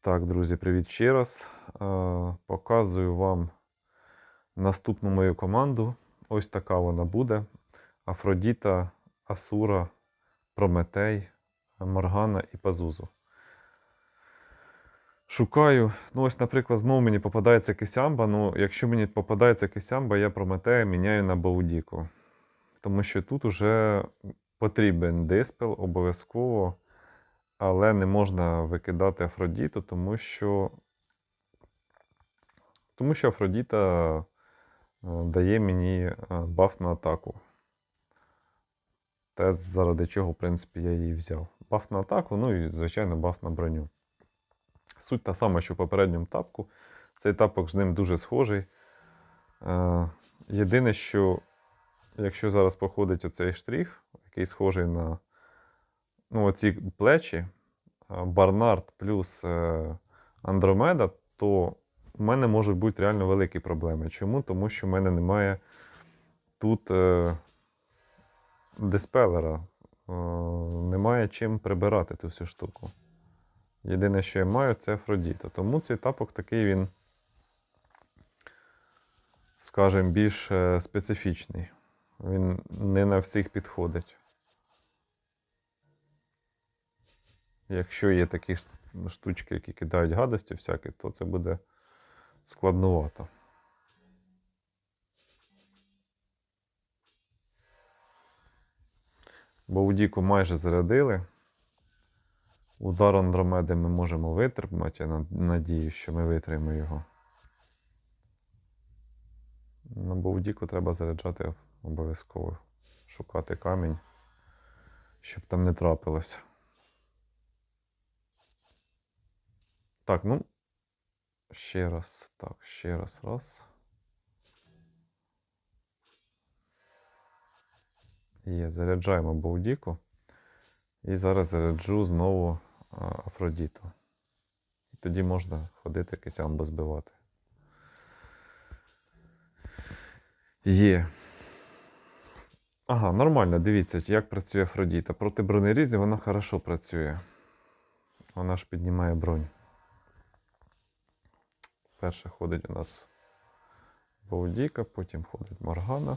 Так, друзі, привіт ще раз. Е, Показую вам наступну мою команду. Ось така вона буде: Афродіта, Асура, Прометей, Моргана і Пазузу. Шукаю. Ну, ось, наприклад, знову мені попадається кисямба. Ну, якщо мені попадається кисямба, я Прометея міняю на Баудіку. Тому що тут уже потрібен диспел обов'язково. Але не можна викидати Афродіту, тому що, тому що Афродіта е, дає мені е, баф на атаку. Те, заради чого, в принципі, я її взяв. Баф на атаку, ну і, звичайно, баф на броню. Суть та сама, що в попередньому тапку. Цей тапок з ним дуже схожий. Е, Єдине, що якщо зараз походить оцей штрих, який схожий на ну, оці плечі, Барнард плюс е, Андромеда, то в мене можуть бути реально великі проблеми. Чому? Тому що в мене немає тут е, диспелера. Е, немає чим прибирати ту всю штуку. Єдине, що я маю, це Афродіта. Тому цей тапок такий він, скажімо, більш специфічний. Він не на всіх підходить. Якщо є такі штучки, які кидають гадості всякі, то це буде складнувато. Баудіку майже зарядили. Удар Андромеди ми можемо витримати. Я над- надію, що ми витримаємо його. На Баудіку треба заряджати обов'язково. Шукати камінь, щоб там не трапилося. Так, ну. Ще раз. Так, ще раз. Раз. Є, заряджаємо Баудіку. І зараз заряджу знову Афродіту. І тоді можна ходити кисямбо збивати. Є. Ага, нормально. Дивіться, як працює Афродіта. Проти бронерізі вона хорошо працює. Вона ж піднімає бронь. Перше ходить у нас Баудіка, потім ходить Моргана.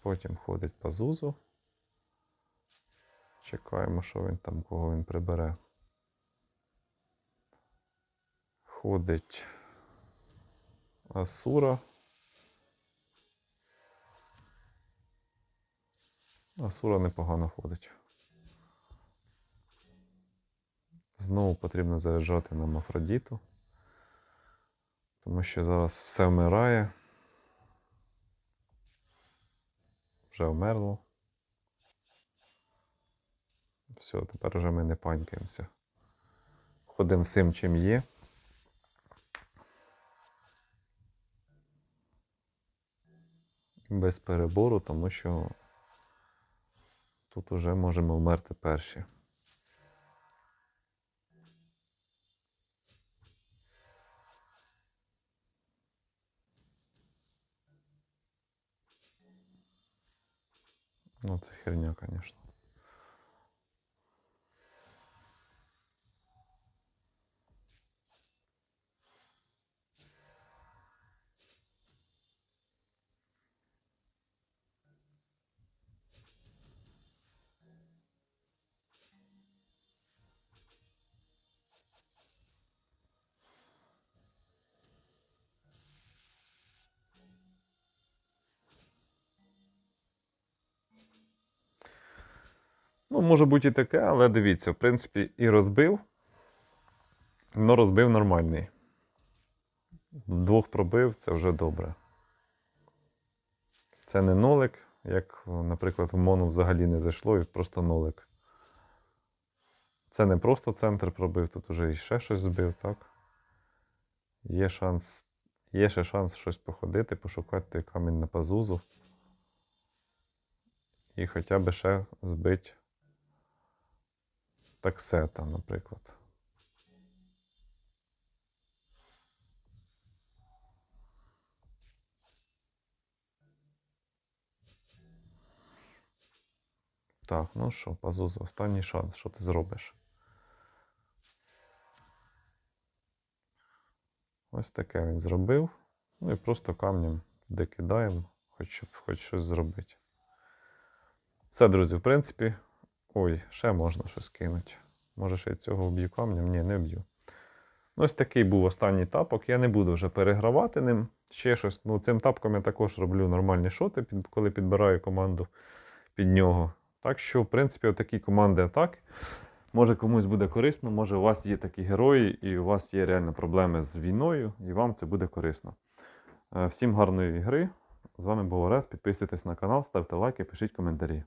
Потім ходить Пазузу. Чекаємо, що він там, кого він прибере. Ходить Асура. Асура непогано ходить. Знову потрібно заряджати нам Афродіту. Тому що зараз все вмирає. Вже вмерло. Все, тепер вже ми не панькаємося. Ходимо всім, чим є. Без перебору, тому що тут уже можемо вмерти перші. Ну, це херня, звісно. Ну, може бути і таке, але дивіться, в принципі, і розбив. Ну, розбив нормальний. Двох пробив це вже добре. Це не нолик, як, наприклад, в мону взагалі не зайшло, і просто нолик. Це не просто центр пробив, тут вже і ще щось збив, так? Є шанс, є ще шанс щось походити, пошукати той камінь на пазузу. І хоча б ще збить таксета, наприклад. Так, ну що, Пазузо, останній шанс, що ти зробиш? Ось таке він зробив. Ну і просто камнем докидаємо, хоч щоб хоч щось зробити. Все, друзі, в принципі. Ой, ще можна щось кинути. Може, ще й цього вб'ю камнем? Ні, не вб'ю. Ну, Ось такий був останній тапок. Я не буду вже перегравати ним. Ще щось. Ну, цим тапком я також роблю нормальні шоти, коли підбираю команду під нього. Так що, в принципі, отакі команди атак. Може комусь буде корисно, може у вас є такі герої, і у вас є реально проблеми з війною, і вам це буде корисно. Е, Всім гарної гри. З вами був Орес. Підписуйтесь на канал, ставте лайки, пишіть коментарі.